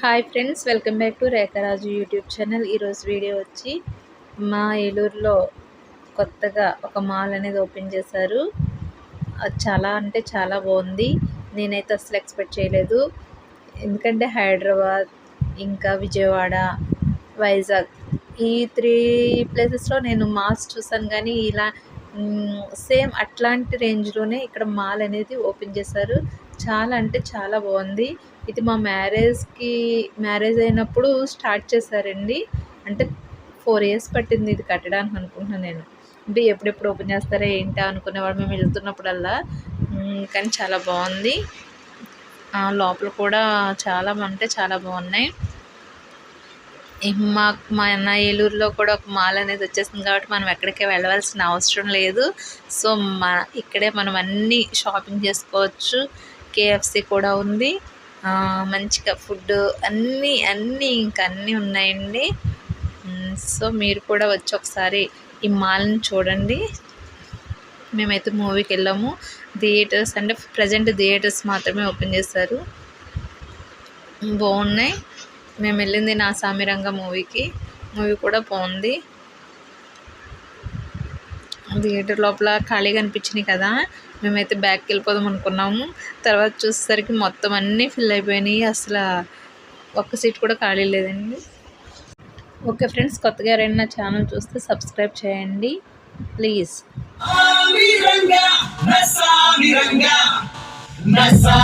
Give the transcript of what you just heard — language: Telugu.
Hi friends welcome back to Rekharaju YouTube channel ఈరోజు వీడియో వచ్చి మా ఏలూరులో కొత్తగా ఒక మాల్ అనేది ఓపెన్ చేశారు. అది చాలా అంటే చాలా బాగుంది. నేనైతే అసలు ఎక్స్పెక్ట్ చేయలేదు. ఎందుకంటే హైదరాబాద్ ఇంకా విజయవాడ వైజాగ్ ఈ త్రీ ప్లేసెస్లో నేను మాల్స్ చూసాను. కానీ ఇలా సేమ్ అట్లాంటి రేంజ్లోనే ఇక్కడ మాల్ అనేది ఓపెన్ చేశారు. చాలా అంటే చాలా బాగుంది. ఇది మా మ్యారేజ్కి మ్యారేజ్ అయినప్పుడు స్టార్ట్ చేశారండి. అంటే ఫోర్ ఇయర్స్ పట్టింది ఇది కట్టడానికి అనుకుంటున్నాను నేను. అంటే ఎప్పుడెప్పుడు ఓపెన్ చేస్తారా ఏంటా అనుకునేవాడు మేము వెళ్తున్నప్పుడల్లా. కానీ చాలా బాగుంది. లోపల కూడా చాలా అంటే చాలా బాగున్నాయి. మా మా నా ఏలూరులో కూడా ఒక మాల్ అనేది వచ్చేసింది కాబట్టి మనం ఎక్కడికి వెళ్ళవలసిన అవసరం లేదు. సో మా ఇక్కడే మనం అన్నీ షాపింగ్ చేసుకోవచ్చు. కేఎఫ్సి కూడా ఉంది. మంచిగా ఫుడ్ అన్నీ అన్నీ ఇంకా అన్నీ ఉన్నాయండి. సో మీరు కూడా వచ్చి ఒకసారి ఈ మాల్ని చూడండి. మేమైతే మూవీకి వెళ్ళాము. థియేటర్స్ అంటే ప్రజెంట్ థియేటర్స్ మాత్రమే ఓపెన్ చేశారు. బాగున్నాయి. మేము వెళ్ళింది నా సామిరంగ మూవీకి. మూవీ కూడా బాగుంది. థియేటర్ లోపల ఖాళీగా అనిపించినాయి కదా మేమైతే బ్యాక్కి వెళ్ళిపోదాం అనుకున్నాము. తర్వాత చూసేసరికి మొత్తం అన్నీ ఫిల్ అయిపోయినాయి. అసలు ఒక్క సీట్ కూడా ఖాళీ లేదండి. ఓకే ఫ్రెండ్స్ కొత్తగా ఎవరైనా ఛానల్ చూస్తే సబ్స్క్రైబ్ చేయండి. ప్లీజ్ నసా